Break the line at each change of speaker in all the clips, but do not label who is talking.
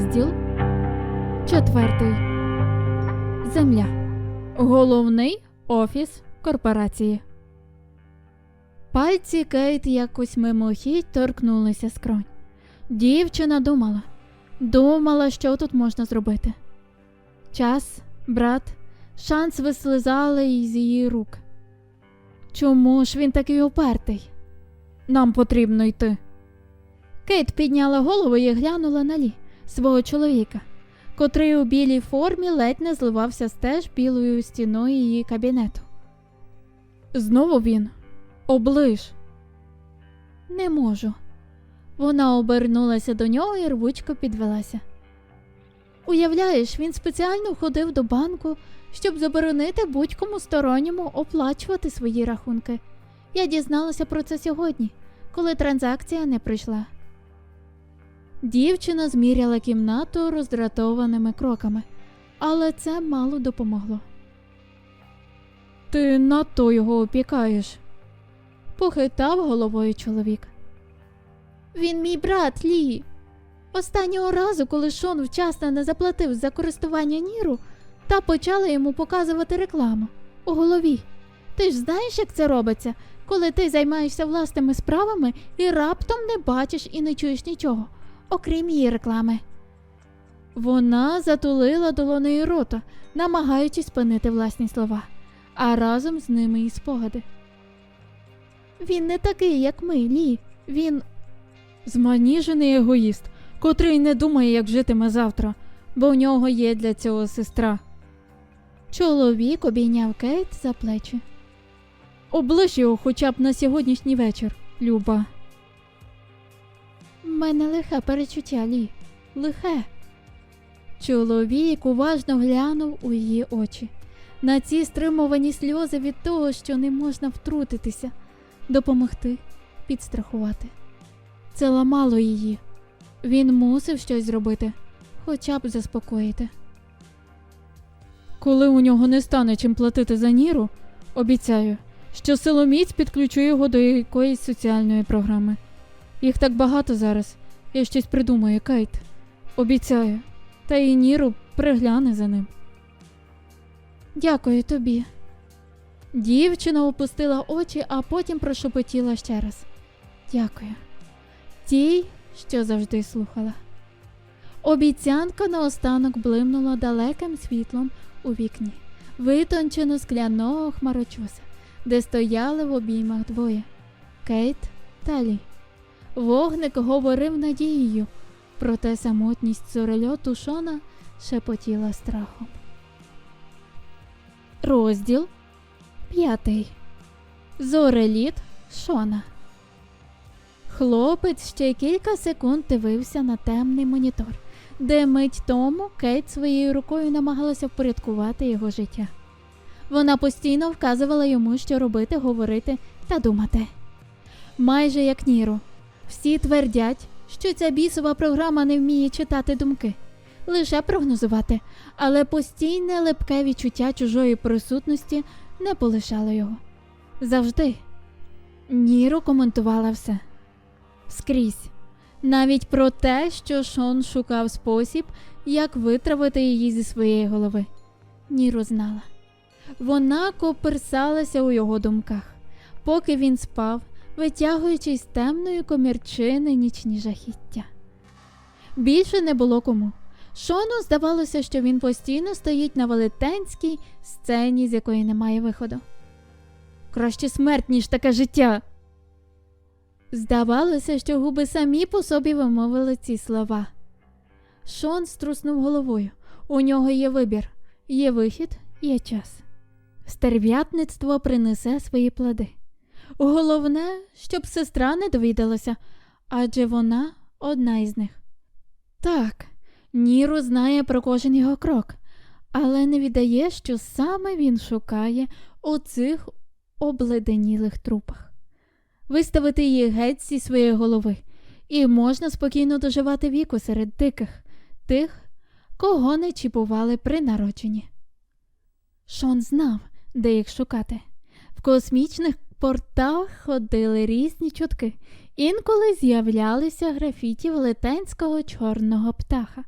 Розділ четвертий. Земля. Головний офіс корпорації. Пальці Кейт якось мимохідь торкнулися скронь. Дівчина думала, думала, що тут можна зробити. Час, брат, шанс вислизали із її рук. Чому ж він такий упертий? Нам потрібно йти. Кейт підняла голову і глянула на Лі, свого чоловіка, котрий у білій формі ледь не зливався з теж білою стіною її кабінету. Знову він оближ. Не можу. Вона обернулася до нього і рвучко підвелася. Уявляєш, він спеціально ходив до банку, щоб заборонити будь-кому сторонньому оплачувати свої рахунки. Я дізналася про це сьогодні, коли транзакція не прийшла. Дівчина зміряла кімнату роздратованими кроками, але це мало допомогло. Ти надто його опікаєш, похитав головою чоловік. Він мій брат Лі. Останнього разу, коли Шон вчасно не заплатив за користування Ніру, та почала йому показувати рекламу у голові. Ти ж знаєш, як це робиться, коли ти займаєшся власними справами і раптом не бачиш і не чуєш нічого, окрім її реклами. Вона затулила долонею рота, намагаючись спинити власні слова, а разом з ними і спогади. Він не такий, як ми, Лі. Він зманіжений егоїст, котрий не думає, як житиме завтра, бо у нього є для цього сестра. Чоловік обійняв Кейт за плечі. Облиш його хоча б на сьогоднішній вечір, Люба. У мене лихе перечуття, Лі. Лихе. Чоловік уважно глянув у її очі. На ці стримувані сльози від того, що не можна втрутитися, допомогти, підстрахувати. Це ламало її. Він мусив щось зробити, хоча б заспокоїти. Коли у нього не стане чим платити за ніру, обіцяю, що силоміць підключу його до якоїсь соціальної програми. Їх так багато зараз. Я щось придумаю, Кейт. Обіцяю. Та і Ніру пригляне за ним. Дякую тобі. Дівчина опустила очі, а потім прошепотіла ще раз. Дякую. Тій, що завжди слухала. Обіцянка наостанок блимнула далеким світлом у вікні, витончено скляного хмарочоса, де стояли в обіймах двоє Кейт та Лі. Вогник говорив надією, проте самотність зорельоту Шона шепотіла страхом. Розділ п'ятий. Зореліт Шона. Хлопець ще кілька секунд дивився на темний монітор, де мить тому Кейт своєю рукою намагалася впорядкувати його життя. Вона постійно вказувала йому, що робити, говорити та думати. Майже як Ніро, всі твердять, що ця бісова програма не вміє читати думки, лише прогнозувати, але постійне липке відчуття чужої присутності не полишало його. Завжди. Ніро коментувала все скрізь, навіть про те, що Шон шукав спосіб, як витравити її зі своєї голови. Ніро знала. Вона коперсалася у його думках, поки він спав, витягуючи з темної комірчини нічні жахіття. Більше не було кому. Шону здавалося, що він постійно стоїть на велетенській сцені, з якої немає виходу. Краще смерть, ніж таке життя. Здавалося, що губи самі по собі вимовили ці слова. Шон струснув головою. У нього є вибір, є вихід, є час. Стерв'ятництво принесе свої плоди. Головне, щоб сестра не довідалася, адже вона одна із них. Так, Ніро знає про кожен його крок, але не віддає, що саме він шукає у цих обледенілих трупах. Виставити її геть зі своєї голови, і можна спокійно доживати віку серед диких, тих, кого не чіпували при народженні. Шон знав, де їх шукати. В космічних порталах ходили різні чутки, інколи з'являлися графіті велетенського чорного птаха,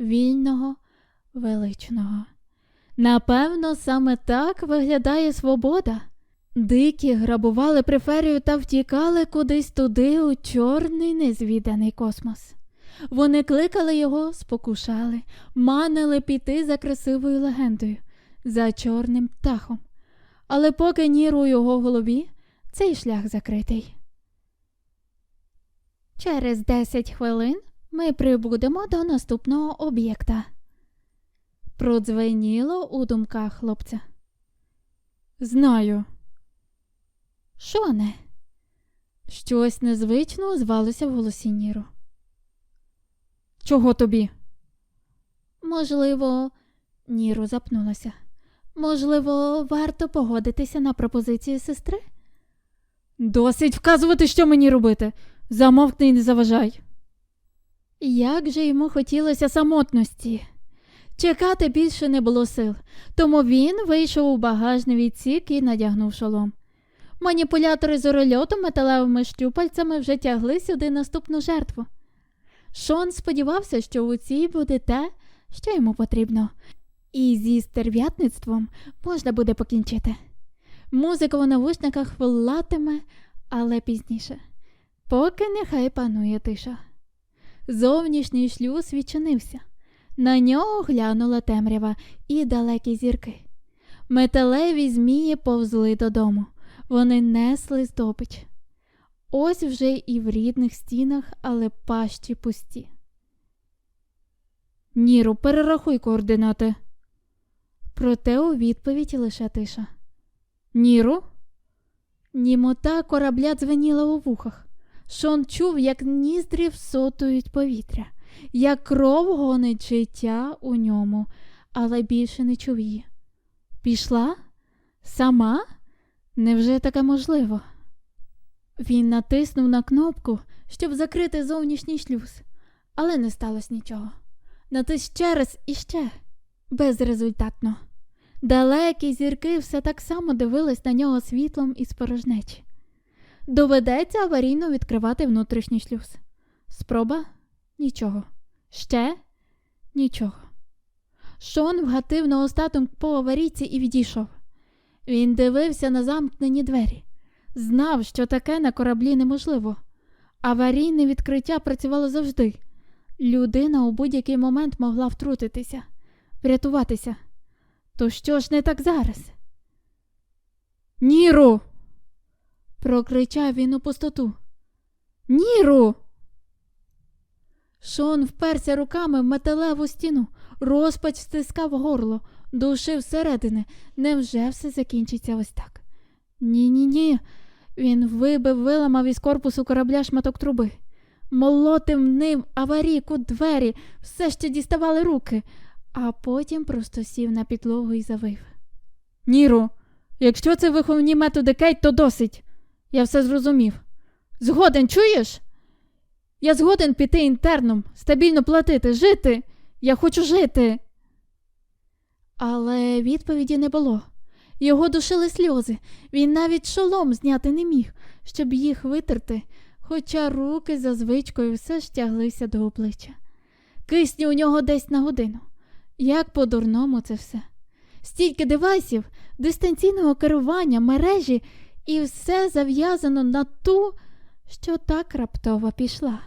вільного, величного. Напевно, саме так виглядає свобода. Дикі грабували преферію та втікали кудись туди у чорний незвіданий космос. Вони кликали його, спокушали, манили піти за красивою легендою, за чорним птахом. Але поки Ніру у його голові, цей шлях закритий. Через 10 хвилин ми прибудемо до наступного об'єкта. Продзвеніло у думках хлопця. Знаю. Що не? Щось незвично озвалося в голосі Ніру. Чого тобі? Можливо, Ніру запнулася. Можливо, варто погодитися на пропозицію сестри? Досить вказувати, що мені робити. Замовкни і не заважай. Як же йому хотілося самотності. Чекати більше не було сил, тому він вийшов у багажний відсік і надягнув шолом. Маніпулятори з зорольоту металевими щупальцями вже тягли сюди наступну жертву. Шон сподівався, що у цій буде те, що йому потрібно, і зі стерв'ятництвом можна буде покінчити. Музика у навушниках волатиме, але пізніше, поки нехай панує тиша. Зовнішній шлюз відчинився. На нього глянула темрява і далекі зірки. Металеві змії повзли додому. Вони несли здобич. Ось вже і в рідних стінах, але пащі пусті. Ніру, перерахуй координати. Проте у відповідь лише тиша. Ніру? Німота корабля дзвеніла у вухах. Шон чув, як ніздрі всотують повітря, як кров гонить життя у ньому, але більше не чув її. Пішла? Сама? Невже таке можливо? Він натиснув на кнопку, щоб закрити зовнішній шлюз, але не сталося нічого. Натис ще раз і ще безрезультатно. Далекі зірки все так само дивились на нього світлом із порожнечі. Доведеться аварійно відкривати внутрішній шлюз. Спроба нічого. Ще нічого. Шон вгатив на остаток по аварійці і відійшов. Він дивився на замкнені двері, знав, що таке на кораблі неможливо. Аварійне відкриття працювало завжди. Людина у будь-який момент могла втрутитися, врятуватися. То що ж не так зараз? Ніру. прокричав він у пустоту. Ніру. Шон вперся руками в металеву стіну, розпач стискав горло, душив всередини. Невже все закінчиться ось так? Ні, ні, ні. Він вибив, виламав із корпусу корабля шматок труби, молотив ним аварійку двері, все ще діставали руки, а потім просто сів на підлогу і завив. Ніру, якщо це виховні методи Кейт, то досить. Я все зрозумів. Згоден, чуєш? Я згоден піти інтерном, стабільно платити, жити. Я хочу жити. Але відповіді не було. Його душили сльози. Він навіть шолом зняти не міг, щоб їх витерти, хоча руки за звичкою все ж тяглися до обличчя. Кисню у нього десь на годину. Як по-дурному це все. Стільки девайсів, дистанційного керування, мережі, і все зав'язано на ту, що так раптово пішла.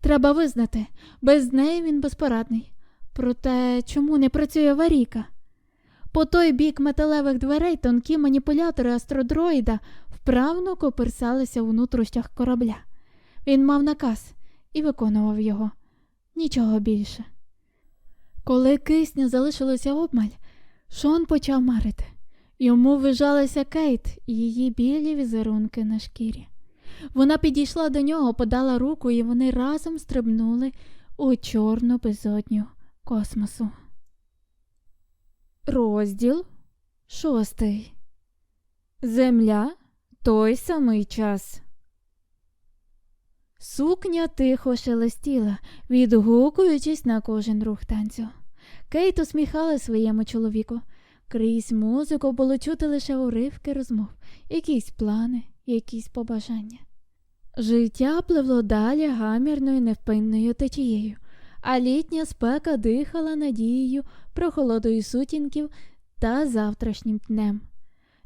Треба визнати, без неї він безпорадний. Проте чому не працює аварійка? По той бік металевих дверей тонкі маніпулятори астродроїда вправно коперсалися у нутрощах корабля. Він мав наказ і виконував його. Нічого більше. Коли кисня залишилося обмаль, Шон почав марити. Йому вижалася Кейт і її білі візерунки на шкірі. Вона підійшла до нього, подала руку, і вони разом стрибнули у чорну безодню космосу. Розділ шостий. Земля той самий час. Сукня тихо шелестіла, відгукуючись на кожен рух танцю. Кейт усміхала своєму чоловіку. Крізь музику було чути лише уривки розмов, якісь плани, якісь побажання. Життя пливло далі гамірною невпинною течією, а літня спека дихала надією прохолодою сутінків та завтрашнім днем.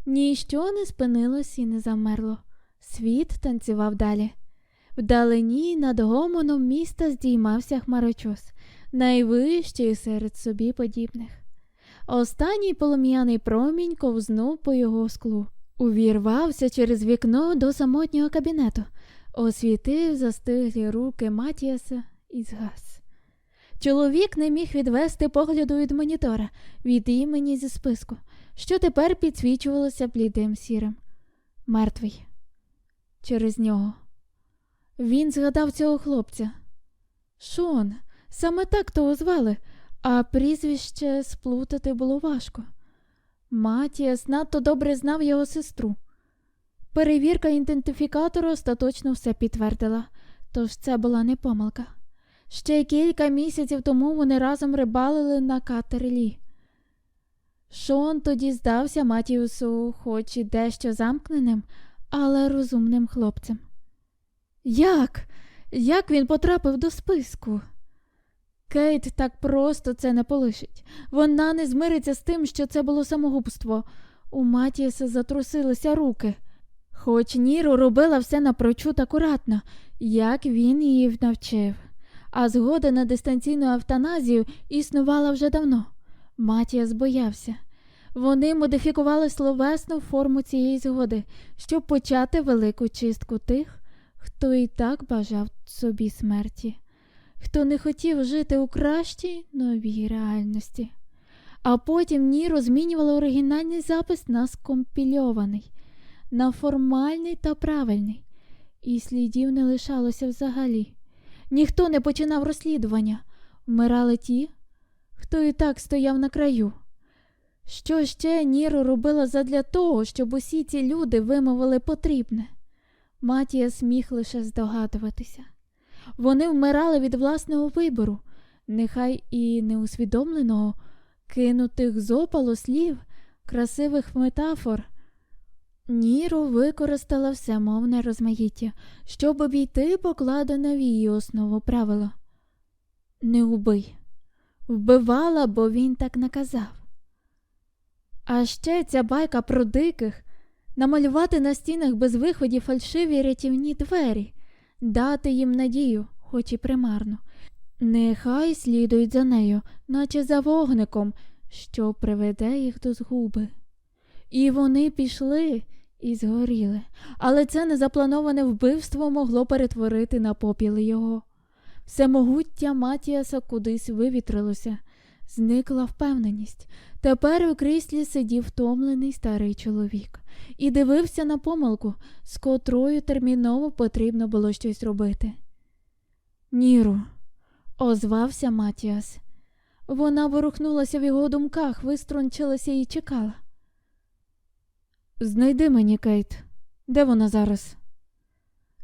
Ніщо не спинилось і не замерло. Світ танцював далі. Вдалині над гомоном міста здіймався хмарочос, найвищий серед собі подібних. Останній полум'яний промінь ковзнув по його склу, увірвався через вікно до самотнього кабінету, освітив застиглі руки Матіаса і згас. Чоловік не міг відвести погляду від монітора, від імені зі списку, що тепер підсвічувалося блідим сірим. Мертвий. Через нього. Він згадав цього хлопця. Шон, саме так того звали, а прізвище сплутати було важко. Матіас надто добре знав його сестру. Перевірка ідентифікатору остаточно все підтвердила, тож це була не помилка. Ще кілька місяців тому вони разом рибалили на катері Лі. Шон тоді здався Матіусу, хоч і дещо замкненим, але розумним хлопцем. Як? Як він потрапив до списку? Кейт так просто це не полишить. Вона не змириться з тим, що це було самогубство. У Матіаса затрусилися руки. Хоч Ніру робила все напрочуд акуратно, як він її навчив. А згода на дистанційну евтаназію існувала вже давно. Матіас боявся. Вони модифікували словесну форму цієї згоди, щоб почати велику чистку тих, хто і так бажав собі смерті, хто не хотів жити у кращій новій реальності. А потім Ніро змінювала оригінальний запис на скомпільований, на формальний та правильний, і слідів не лишалося взагалі. Ніхто не починав розслідування, вмирали ті, хто і так стояв на краю. Що ще Ніро робила задля того, щоб усі ці люди вимовили потрібне? Матіас міг лише здогадуватися. Вони вмирали від власного вибору, нехай і неусвідомленого, кинутих з опалу слів, красивих метафор. Ніро використала всемовне розмаїття, щоб обійти покладене в її основу правило. Не убий. Вбивала, бо він так наказав. А ще ця байка про диких намалювати на стінах без виходів фальшиві рятівні двері, дати їм надію, хоч і примарно. Нехай слідують за нею, наче за вогником, що приведе їх до згуби. І вони пішли і згоріли, але це незаплановане вбивство могло перетворити на попіл його. Всемогуття Матіаса кудись вивітрилося, зникла впевненість. Тепер у кріслі сидів втомлений старий чоловік і дивився на помилку, з котрою терміново потрібно було щось робити. Ніру, озвався Матіас. Вона ворухнулася в його думках, виструнчилася і чекала. Знайди мені, Кейт, де вона зараз?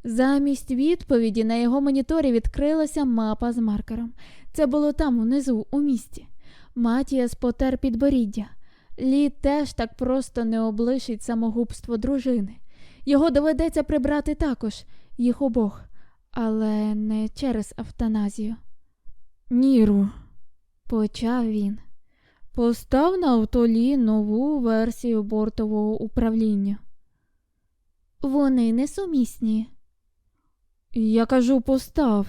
Замість відповіді на його моніторі відкрилася мапа з маркером. Це було там, унизу, у місті. Матіас потер підборіддя. Лі теж так просто не облишить самогубство дружини. Його доведеться прибрати також, їх обох, але не через автоназію. Ніру, почав він. Постав на автолі нову версію бортового управління. Вони несумісні. Я кажу, постав.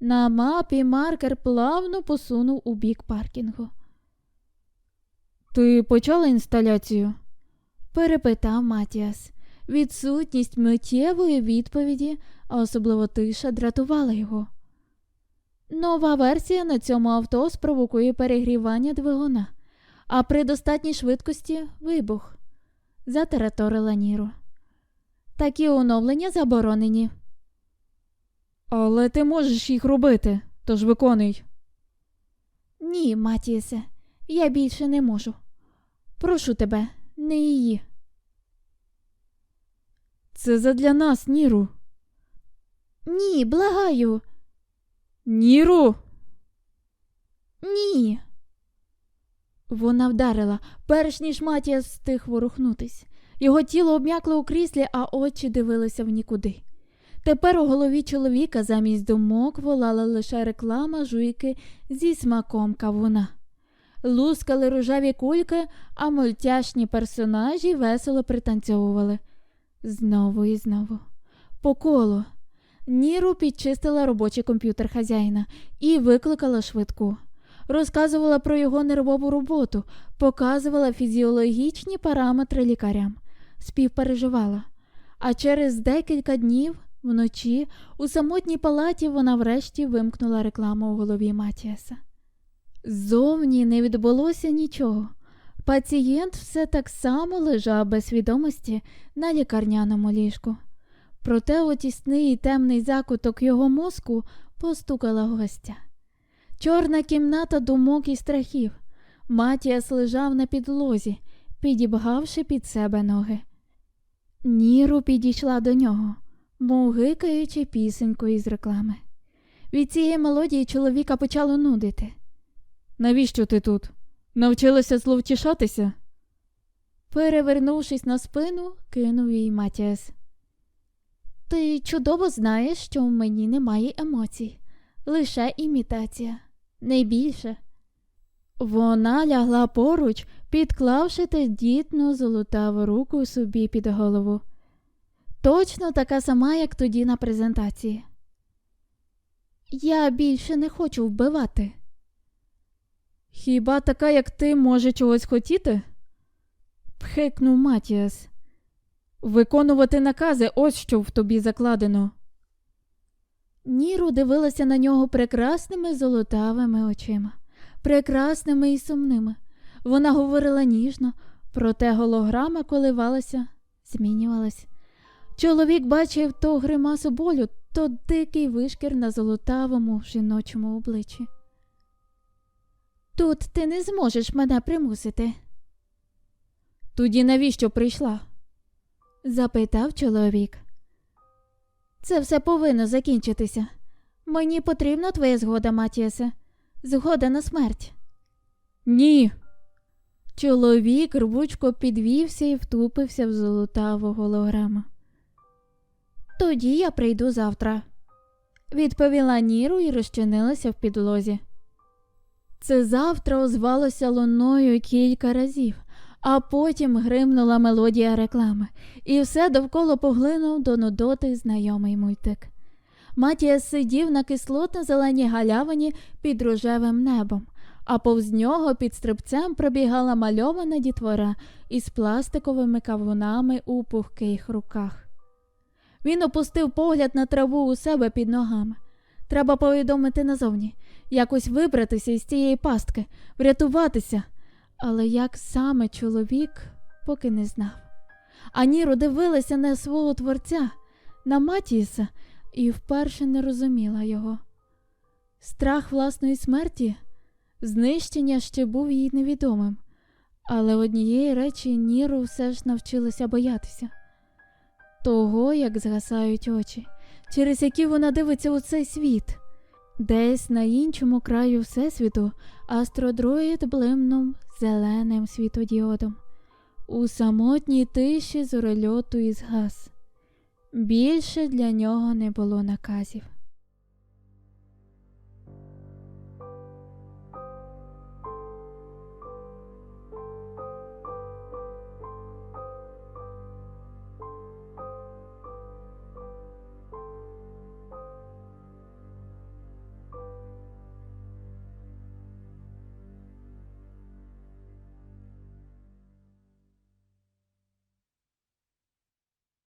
На мапі маркер плавно посунув у бік паркінгу. Ти почала інсталяцію? перепитав Матіас. Відсутність миттєвої відповіді, а особливо тиша, дратувала його. Нова версія на цьому авто спровокує перегрівання двигуна, а при достатній швидкості вибух, затераторила Ніро. Такі оновлення заборонені. Але ти можеш їх робити, тож виконуй. Ні, Матісе, я більше не можу. Прошу тебе, не її. Це задля нас, Ніру. Ні, благаю. Ніру. Ні. Вона вдарила, перш ніж Матіас встиг ворухнутись. Його тіло обм'якло у кріслі, а очі дивилися в нікуди. Тепер у голові чоловіка замість думок волала лише реклама жуйки зі смаком кавуна. Лускали рожеві кульки, а мультяшні персонажі весело пританцьовували. Знову і знову. По колу. Ніру підчистила робочий комп'ютер хазяїна і викликала швидку. Розказувала про його нервову роботу, показувала фізіологічні параметри лікарям, співпереживала. А через декілька днів вночі у самотній палаті вона врешті вимкнула рекламу у голові Матіаса. Зовні не відбулося нічого. Пацієнт все так само лежав без свідомості на лікарняному ліжку. Проте у тісний і темний закуток його мозку постукала гостя. Чорна кімната думок і страхів. Матіас лежав на підлозі, підібгавши під себе ноги. Ніру підійшла до нього, мов гикаючи пісеньку із реклами. Від цієї мелодії чоловіка почало нудити. Навіщо ти тут? Навчилася зловтішатися? Перевернувшись на спину, кинув їй Матіас. Ти чудово знаєш, що в мені немає емоцій, лише імітація, не більше. Вона лягла поруч, підклавши тендітну золотаву руку собі під голову. Точно така сама, як тоді на презентації. Я більше не хочу вбивати. Хіба така, як ти, може чогось хотіти? пхикнув Матіас. Виконувати накази ось що в тобі закладено. Ніру дивилася на нього прекрасними золотавими очима, прекрасними і сумними. Вона говорила ніжно, проте голограма коливалася, змінювалась. Чоловік бачив то гримасу болю, то дикий вишкір на золотавому жіночому обличчі. Тут ти не зможеш мене примусити. Тоді навіщо прийшла? запитав чоловік. Це все повинно закінчитися. Мені потрібна твоя згода, Матіасе. Згода на смерть. Ні. Чоловік рвучко підвівся і втупився в золотаву голограму. Тоді я прийду завтра, відповіла Ніру і розчинилася в підлозі. Це завтра озвалося луною кілька разів, а потім гримнула мелодія реклами, і все довкола поглинув до нудоти знайомий мультик. Матіас сидів на кислотно-зеленій галявині під рожевим небом, а повз нього під стрибцем пробігала мальована дітвора із пластиковими кавунами у пухких руках. Він опустив погляд на траву у себе під ногами. Треба повідомити назовні, якось вибратися із цієї пастки, врятуватися. Але як саме чоловік поки не знав. Аніро дивилася на свого творця, на Матіса, і вперше не розуміла його. Страх власної смерті, знищення ще був їй невідомим, але однієї речі Ніру все ж навчилася боятися того, як згасають очі, через які вона дивиться у цей світ. Десь на іншому краю Всесвіту астродроїд блимнув зеленим світодіодом. У самотній тиші зорольоту і згас. Більше для нього не було наказів.